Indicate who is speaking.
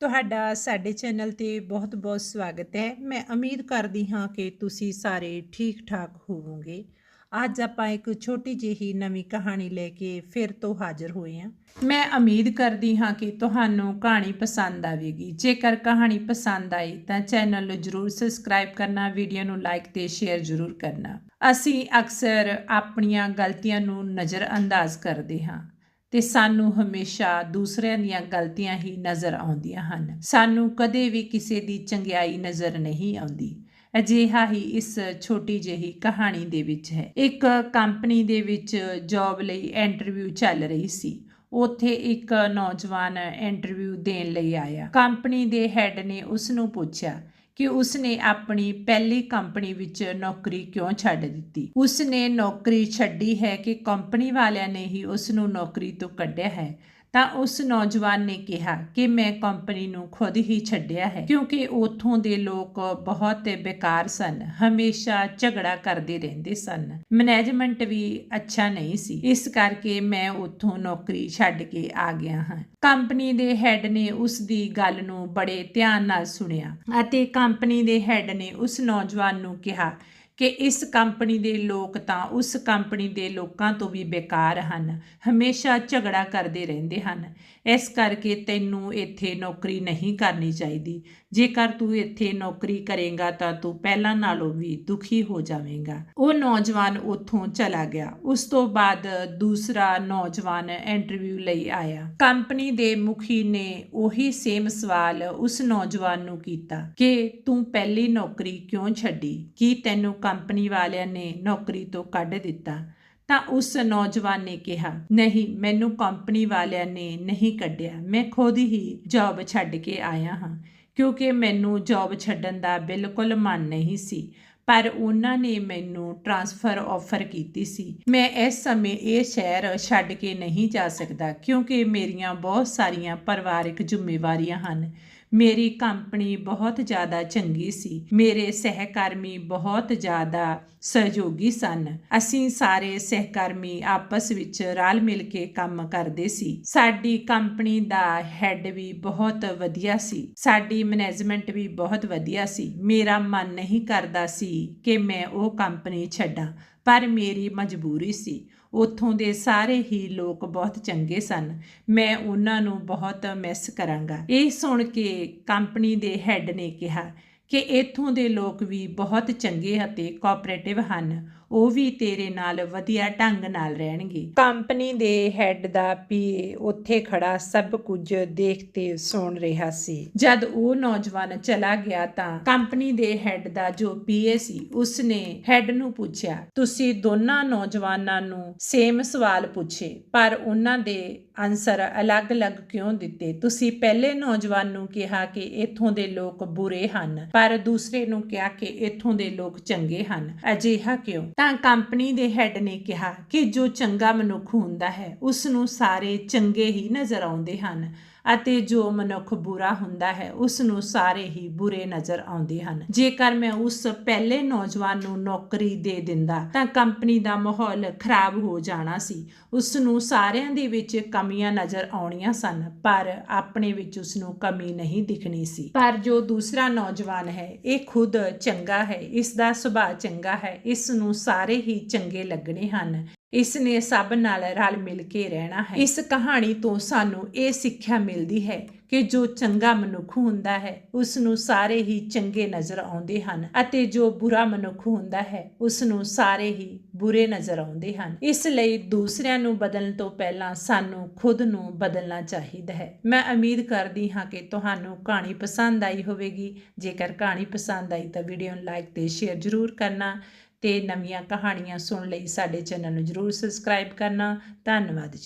Speaker 1: ਤੁਹਾਡਾ ਸਾਡੇ ਚੈਨਲ ਤੇ ਬਹੁਤ-ਬਹੁਤ ਸਵਾਗਤ ਹੈ। ਮੈਂ ਉਮੀਦ ਕਰਦੀ ਹਾਂ ਕਿ ਤੁਸੀਂ ਸਾਰੇ ਠੀਕ-ਠਾਕ ਹੋਵੋਗੇ। ਅੱਜ ਆਪਾਂ ਇੱਕ ਛੋਟੀ ਜਿਹੀ ਨਵੀਂ ਕਹਾਣੀ ਲੈ ਕੇ ਫਿਰ ਤੋਂ ਹਾਜ਼ਰ ਹੋਏ ਹਾਂ। ਮੈਂ ਉਮੀਦ ਕਰਦੀ ਹਾਂ ਕਿ ਤੁਹਾਨੂੰ ਕਹਾਣੀ ਪਸੰਦ ਆਵੇਗੀ। ਜੇਕਰ ਕਹਾਣੀ ਪਸੰਦ ਆਈ ਤਾਂ ਚੈਨਲ ਨੂੰ ਜਰੂਰ ਸਬਸਕ੍ਰਾਈਬ ਕਰਨਾ, ਵੀਡੀਓ ਨੂੰ ਲਾਈਕ ਤੇ ਸ਼ੇਅਰ ਜਰੂਰ ਕਰਨਾ। ਅਸੀਂ ਅਕਸਰ ਆਪਣੀਆਂ ਗਲਤੀਆਂ ਨੂੰ ਨਜ਼ਰਅੰਦਾਜ਼ ਕਰਦੇ ਹਾਂ। ਤੇ ਸਾਨੂੰ ਹਮੇਸ਼ਾ ਦੂਸਰਿਆਂ ਦੀਆਂ ਗਲਤੀਆਂ ਹੀ ਨਜ਼ਰ ਆਉਂਦੀਆਂ ਹਨ। ਸਾਨੂੰ ਕਦੇ ਵੀ ਕਿਸੇ ਦੀ ਚੰਗਿਆਈ ਨਜ਼ਰ ਨਹੀਂ ਆਉਂਦੀ। ਅਜਿਹਾ ਹੀ ਇਸ ਛੋਟੀ ਜਿਹੀ ਕਹਾਣੀ ਦੇ ਵਿੱਚ ਹੈ। ਇੱਕ ਕੰਪਨੀ ਦੇ ਵਿੱਚ ਜੌਬ ਲਈ ਇੰਟਰਵਿਊ ਚੱਲ ਰਹੀ ਸੀ। ਉੱਥੇ ਇੱਕ ਨੌਜਵਾਨ ਇੰਟਰਵਿਊ ਦੇਣ ਲਈ ਆਇਆ। ਕੰਪਨੀ ਦੇ ਹੈੱਡ ਨੇ ਉਸ ਨੂੰ ਪੁੱਛਿਆ ਕਿ ਉਸਨੇ ਆਪਣੀ ਪਹਿਲੀ ਕੰਪਨੀ ਵਿੱਚ ਨੌਕਰੀ ਕਿਉਂ ਛੱਡ ਦਿੱਤੀ? ਉਸਨੇ ਨੌਕਰੀ ਛੱਡੀ ਹੈ ਕਿ ਕੰਪਨੀ ਵਾਲਿਆਂ ਨੇ ਹੀ ਉਸ ਨੂੰ ਨੌਕਰੀ ਤੋਂ ਕੱਢਿਆ ਹੈ। ਤਾਂ ਉਸ ਨੌਜਵਾਨ ਨੇ ਕਿਹਾ ਕਿ ਮੈਂ ਕੰਪਨੀ ਨੂੰ ਖੁਦ ਹੀ ਛੱਡਿਆ ਹੈ, ਕਿਉਂਕਿ ਉੱਥੋਂ ਦੇ ਲੋਕ ਬਹੁਤ ਬੇਕਾਰ ਸਨ, ਹਮੇਸ਼ਾ ਝਗੜਾ ਕਰਦੇ ਰਹਿੰਦੇ ਸਨ। ਮੈਨੇਜਮੈਂਟ ਵੀ ਅੱਛਾ ਨਹੀਂ ਸੀ, ਇਸ ਕਰਕੇ ਮੈਂ ਉੱਥੋਂ ਨੌਕਰੀ ਛੱਡ ਕੇ ਆ ਗਿਆ ਹਾਂ। ਕੰਪਨੀ ਦੇ ਹੈੱਡ ਨੇ ਉਸ ਦੀ ਗੱਲ ਨੂੰ ਬੜੇ ਧਿਆਨ ਨਾਲ ਸੁਣਿਆ ਅਤੇ ਕੰਪਨੀ ਦੇ ਹੈੱਡ ਨੇ ਉਸ ਨੌਜਵਾਨ ਨੂੰ ਕਿਹਾ ਕਿ ਇਸ ਕੰਪਨੀ ਦੇ ਲੋਕ ਤਾਂ ਉਸ ਕੰਪਨੀ ਦੇ ਲੋਕਾਂ ਤੋਂ ਵੀ ਬੇਕਾਰ ਹਨ, ਹਮੇਸ਼ਾ ਝਗੜਾ ਕਰਦੇ ਰਹਿੰਦੇ ਹਨ। ਇਸ ਕਰਕੇ ਤੈਨੂੰ ਇੱਥੇ ਨੌਕਰੀ ਨਹੀਂ ਕਰਨੀ ਚਾਹੀਦੀ। ਜੇਕਰ ਤੂੰ ਇੱਥੇ ਨੌਕਰੀ ਕਰੇਗਾ ਤਾਂ ਤੂੰ ਪਹਿਲਾਂ ਨਾਲੋਂ ਵੀ ਦੁਖੀ ਹੋ ਜਾਵੇਂਗਾ। ਉਹ ਨੌਜਵਾਨ ਉੱਥੋਂ ਚਲਾ ਗਿਆ। ਉਸ ਤੋਂ ਬਾਅਦ ਦੂਸਰਾ ਨੌਜਵਾਨ ਇੰਟਰਵਿਊ ਲਈ ਆਇਆ। ਕੰਪਨੀ ਦੇ ਮੁਖੀ ਨੇ ਉਹੀ ਸੇਮ ਸਵਾਲ ਉਸ ਨੌਜਵਾਨ ਨੂੰ ਕੀਤਾ ਕਿ ਤੂੰ ਪਹਿਲੀ ਨੌਕਰੀ ਕਿਉਂ ਛੱਡੀ? ਕੀ ਤੈਨੂੰ ਕੰਪਨੀ ਵਾਲਿਆਂ ਨੇ ਨੌਕਰੀ ਤੋਂ ਕੱਢ ਦਿੱਤਾ, ਤਾਂ ਉਸ ਨੌਜਵਾਨ ਨੇ ਕਿਹਾ, ਨਹੀਂ, ਮੈਨੂੰ ਕੰਪਨੀ ਵਾਲਿਆਂ ਨੇ ਨਹੀਂ ਕੱਢਿਆ। ਮੈਂ ਖੁਦ ਹੀ ਜੌਬ ਛੱਡ ਕੇ ਆਇਆ ਹਾਂ, ਕਿਉਂਕਿ ਮੈਨੂੰ ਜੌਬ ਛੱਡਣ ਦਾ ਬਿਲਕੁਲ ਮਨ ਨਹੀਂ ਸੀ। ਪਰ ਉਹਨਾਂ ਨੇ ਮੈਨੂੰ ਟਰਾਂਸਫਰ ਆਫਰ ਕੀਤੀ ਸੀ। ਮੈਂ ਇਸ ਸਮੇਂ ਇਹ ਸ਼ਹਿਰ ਛੱਡ ਕੇ ਨਹੀਂ ਜਾ ਸਕਦਾ, ਕਿਉਂਕਿ ਮੇਰੀਆਂ ਬਹੁਤ ਸਾਰੀਆਂ ਪਰਿਵਾਰਕ ਜ਼ਿੰਮੇਵਾਰੀਆਂ ਹਨ। ਮੇਰੀ ਕੰਪਨੀ ਬਹੁਤ ਜ਼ਿਆਦਾ ਚੰਗੀ ਸੀ। ਮੇਰੇ ਸਹਿਕਰਮੀ ਬਹੁਤ ਜ਼ਿਆਦਾ ਸਹਿਯੋਗੀ ਸਨ। ਅਸੀਂ ਸਾਰੇ ਸਹਿਕਰਮੀ ਆਪਸ ਵਿੱਚ ਰਲ ਮਿਲ ਕੇ ਕੰਮ ਕਰਦੇ ਸੀ। ਸਾਡੀ ਕੰਪਨੀ ਦਾ ਹੈੱਡ ਵੀ ਬਹੁਤ ਵਧੀਆ ਸੀ। ਸਾਡੀ ਮੈਨੇਜਮੈਂਟ ਵੀ ਬਹੁਤ ਵਧੀਆ ਸੀ। ਮੇਰਾ ਮਨ ਨਹੀਂ ਕਰਦਾ ਸੀ ਕਿ ਮੈਂ ਉਹ ਕੰਪਨੀ ਛੱਡਾਂ। ਪਰ ਮੇਰੀ ਮਜਬੂਰੀ ਸੀ। ਉੱਥੋਂ ਦੇ ਸਾਰੇ ਹੀ ਲੋਕ ਬਹੁਤ ਚੰਗੇ ਸਨ। ਮੈਂ ਉਹਨਾਂ ਨੂੰ ਬਹੁਤ ਮਿਸ ਕਰਾਂਗਾ। ਇਹ ਸੁਣ ਕੇ ਕੰਪਨੀ ਦੇ ਹੈੱਡ ਨੇ ਕਿਹਾ ਕਿ ਇੱਥੋਂ ਦੇ ਲੋਕ ਵੀ ਬਹੁਤ ਚੰਗੇ ਅਤੇ ਕੋਆਪਰੇਟਿਵ ਹਨ। ਉਹ ਵੀ ਤੇਰੇ ਨਾਲ ਵਧੀਆ ਢੰਗ ਨਾਲ ਰਹਿਣਗੇ। ਕੰਪਨੀ ਦੇ ਹੈੱਡ ਦਾ ਪੀਏ ਉੱਥੇ ਖੜਾ ਸਭ ਕੁਝ ਦੇਖਤੇ ਸੁਣ ਰਿਹਾ ਸੀ। ਜਦ ਉਹ ਨੌਜਵਾਨ ਚਲਾ ਗਿਆ ਤਾਂ ਕੰਪਨੀ ਦੇ ਹੈੱਡ ਦਾ ਜੋ ਪੀਏ ਸੀ ਉਸਨੇ ਹੈੱਡ ਨੂੰ ਪੁੱਛਿਆ ਤੁਸੀਂ ਦੋਨਾਂ ਨੌਜਵਾਨਾਂ ਨੂੰ ਸੇਮ ਸਵਾਲ ਪੁੱਛੇ ਪਰ ਉਹਨਾਂ ਦੇ ਆਨਸਰ ਅਲੱਗ-ਅਲੱਗ ਕਿਉਂ ਦਿੱਤੇ? ਤੁਸੀਂ ਪਹਿਲੇ ਨੌਜਵਾਨ ਨੂੰ ਕਿਹਾ ਕਿ ਇੱਥੋਂ ਦੇ ਲੋਕ ਬੁਰੇ ਹਨ, ਪਰ ਦੂਸਰੇ ਨੂੰ ਕਿਹਾ ਕਿ ਇੱਥੋਂ ਦੇ ਲੋਕ ਚੰਗੇ ਹਨ। ਅਜਿਹਾ ਕਿਉਂ? ਤਾਂ ਕੰਪਨੀ ਦੇ ਹੈੱਡ ਨੇ ਕਿਹਾ ਕਿ ਜੋ ਚੰਗਾ ਮਨੁੱਖ ਹੁੰਦਾ ਹੈ ਉਸ ਨੂੰ ਸਾਰੇ ਚੰਗੇ ਹੀ ਨਜ਼ਰ ਆਉਂਦੇ ਹਨ ਅਤੇ ਜੋ ਮਨੁੱਖ ਬੁਰਾ ਹੁੰਦਾ ਹੈ ਉਸ ਨੂੰ ਸਾਰੇ ਹੀ ਬੁਰੇ ਨਜ਼ਰ ਆਉਂਦੇ ਹਨ। ਜੇਕਰ ਮੈਂ ਉਸ ਪਹਿਲੇ ਨੌਜਵਾਨ ਨੂੰ ਨੌਕਰੀ ਦੇ ਦਿੰਦਾ ਤਾਂ ਕੰਪਨੀ ਦਾ ਮਾਹੌਲ ਖਰਾਬ ਹੋ ਜਾਣਾ ਸੀ। ਉਸ ਨੂੰ ਸਾਰਿਆਂ ਦੇ ਵਿੱਚ ਕਮੀਆਂ ਨਜ਼ਰ ਆਉਣੀਆਂ ਸਨ, ਪਰ ਆਪਣੇ ਵਿੱਚ ਉਸ ਨੂੰ ਕਮੀ ਨਹੀਂ ਦਿਖਣੀ ਸੀ। ਪਰ ਜੋ ਦੂਸਰਾ ਨੌਜਵਾਨ ਹੈ, ਇਹ ਖੁਦ ਚੰਗਾ ਹੈ, ਇਸ ਦਾ ਸੁਭਾਅ ਚੰਗਾ ਹੈ, ਇਸ ਨੂੰ ਸਾਰੇ ਹੀ ਚੰਗੇ ਲੱਗਣੇ ਹਨ। ਇਸ ਨੇ ਸਭ ਨਾਲ ਰਲ ਮਿਲ ਕੇ ਰਹਿਣਾ ਹੈ। ਇਸ ਕਹਾਣੀ ਤੋਂ ਸਾਨੂੰ ਇਹ ਸਿੱਖਿਆ ਮਿਲਦੀ ਹੈ ਕਿ ਜੋ ਚੰਗਾ ਮਨੁੱਖ ਹੁੰਦਾ ਹੈ ਉਸ ਨੂੰ ਸਾਰੇ ਹੀ ਚੰਗੇ ਨਜ਼ਰ ਆਉਂਦੇ ਹਨ ਅਤੇ ਜੋ ਬੁਰਾ ਮਨੁੱਖ ਹੁੰਦਾ ਹੈ ਉਸ ਨੂੰ ਸਾਰੇ ਹੀ ਬੁਰੇ ਨਜ਼ਰ ਆਉਂਦੇ ਹਨ। ਇਸ ਲਈ ਦੂਸਰਿਆਂ ਨੂੰ ਬਦਲਣ ਤੋਂ ਪਹਿਲਾਂ ਸਾਨੂੰ ਖੁਦ ਨੂੰ ਬਦਲਣਾ ਚਾਹੀਦਾ ਹੈ। ਮੈਂ ਉਮੀਦ ਕਰਦੀ ਹਾਂ ਕਿ ਤੁਹਾਨੂੰ ਕਹਾਣੀ ਪਸੰਦ ਆਈ ਹੋਵੇਗੀ। ਜੇਕਰ ਕਹਾਣੀ ਪਸੰਦ ਆਈ ਤਾਂ ਵੀਡੀਓ ਨੂੰ ਲਾਈਕ ਤੇ ਸ਼ੇਅਰ ਜ਼ਰੂਰ ਕਰਨਾ। ਅਤੇ ਨਵੀਆਂ ਕਹਾਣੀਆਂ ਸੁਣਨ ਲਈ ਸਾਡੇ ਚੈਨਲ ਨੂੰ ਜਰੂਰ ਸਬਸਕ੍ਰਾਈਬ ਕਰਨਾ। ਧੰਨਵਾਦ ਜੀ।